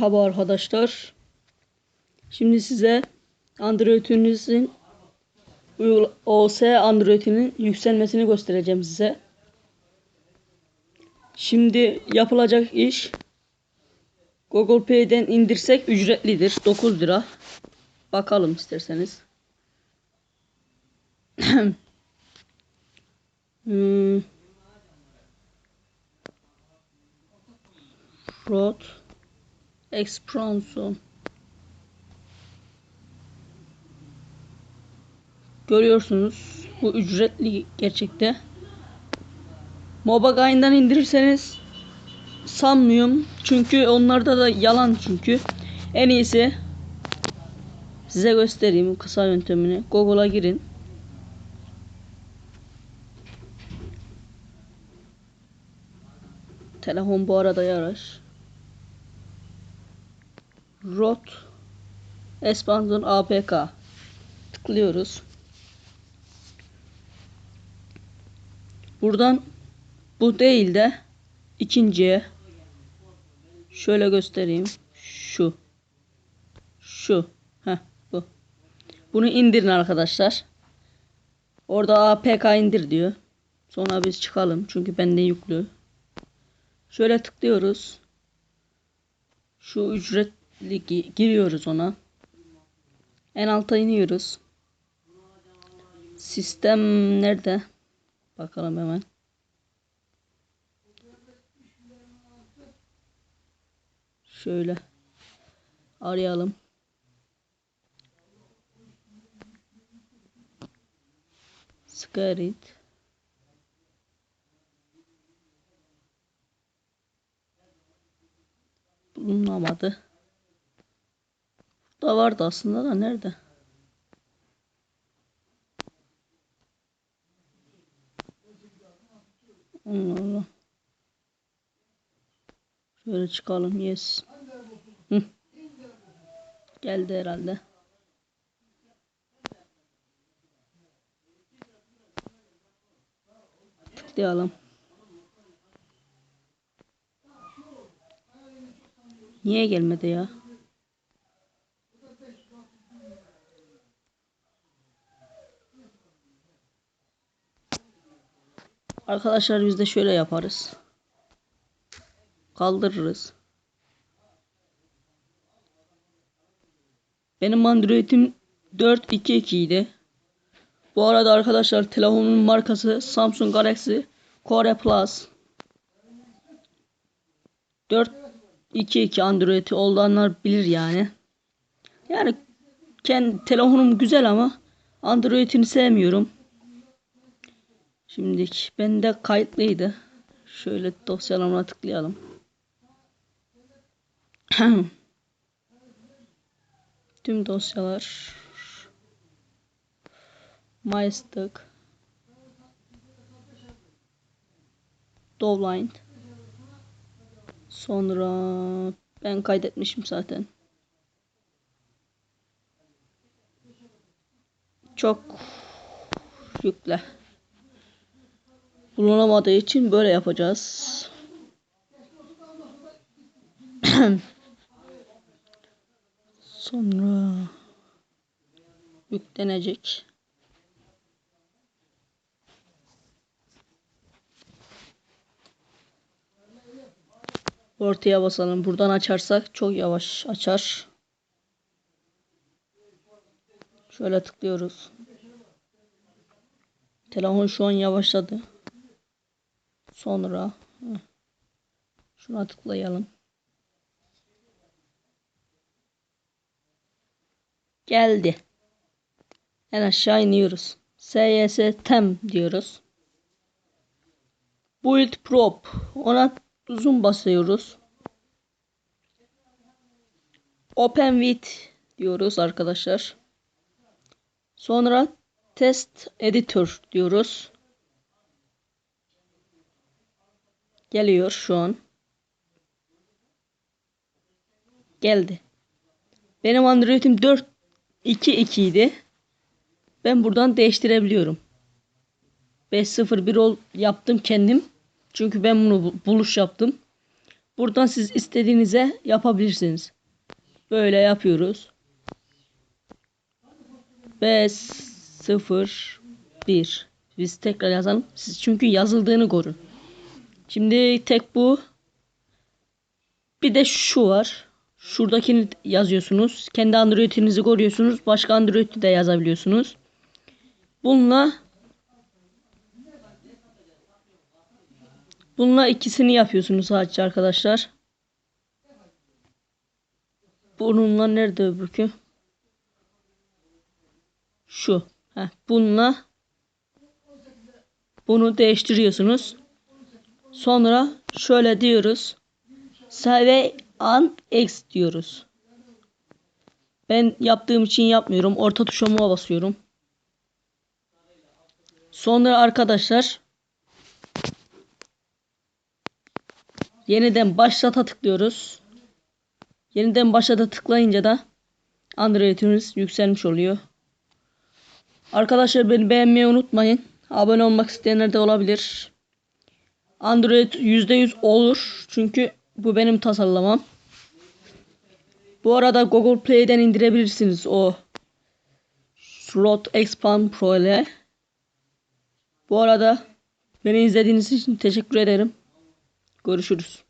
Merhaba arkadaşlar. Şimdi size Android'inizin OS Android'inin yükselmesini göstereceğim size. Şimdi yapılacak iş Google Play'den indirsek ücretlidir. 9 lira. Bakalım isterseniz. hmm. Road Expansion Görüyorsunuz bu ücretli gerçekte. Mobagain'den indirirseniz sanmıyorum. Çünkü onlarda da yalan çünkü. En iyisi size göstereyim kısa yöntemini. Google'a girin. Telefon bu arada yaraş. Rot Expansion APK tıklıyoruz. Buradan bu değil de ikinciye şöyle göstereyim. Şu. Şu. Heh, bu. Bunu indirin arkadaşlar. Orada APK indir diyor. Sonra biz çıkalım. Çünkü bende yüklü. Şöyle tıklıyoruz. Şu ücretli gi- giriyoruz ona. En alta iniyoruz. Sistem nerede? Bakalım hemen. Şöyle arayalım. Scarit. Burada vardı aslında da nerede? Allah Allah. Şöyle çıkalım. Yes. Hı. Geldi herhalde. Tıklayalım. Niye gelmedi ya? Arkadaşlar biz de şöyle yaparız. Kaldırırız. Benim Android'im 422 idi. Bu arada arkadaşlar telefonun markası Samsung Galaxy Core Plus. 422 Android olanlar bilir yani. Yani kendi telefonum güzel ama Android'ini sevmiyorum. Şimdilik bende kayıtlıydı. Şöyle dosyalarına tıklayalım. Tüm dosyalar MyStack Dovline Sonra ben kaydetmişim zaten. Çok yükle. Bulunamadığı için böyle yapacağız. Sonra yüklenecek. Ortaya basalım. Buradan açarsak çok yavaş açar. Şöyle tıklıyoruz. Telefon şu an yavaşladı. Sonra şuna tıklayalım. Geldi. En aşağı iniyoruz. SYS tem diyoruz. Build prop. Ona uzun basıyoruz. Open with diyoruz arkadaşlar. Sonra test editor diyoruz. Geliyor şu an. Geldi. Benim Android'im 4.2.2 idi. Ben buradan değiştirebiliyorum. 5.01 ol yaptım kendim. Çünkü ben bunu bu- buluş yaptım. Buradan siz istediğinize yapabilirsiniz. Böyle yapıyoruz. 5 0 1 Biz tekrar yazalım. Siz çünkü yazıldığını görün. Şimdi tek bu. Bir de şu var. Şuradakini yazıyorsunuz. Kendi Android'inizi koruyorsunuz. Başka Android'i de yazabiliyorsunuz. Bununla Bununla ikisini yapıyorsunuz sadece arkadaşlar. Bununla nerede öbürkü? Şu. Heh, bununla bunu değiştiriyorsunuz. Sonra şöyle diyoruz. Save an X diyoruz. Ben yaptığım için yapmıyorum. Orta tuşa basıyorum. Sonra arkadaşlar yeniden başlata tıklıyoruz. Yeniden başlata tıklayınca da Android'iniz yükselmiş oluyor. Arkadaşlar beni beğenmeyi unutmayın. Abone olmak isteyenler de olabilir. Android %100 olur. Çünkü bu benim tasarlamam. Bu arada Google Play'den indirebilirsiniz o Slot Expand Pro ile. Bu arada beni izlediğiniz için teşekkür ederim. Görüşürüz.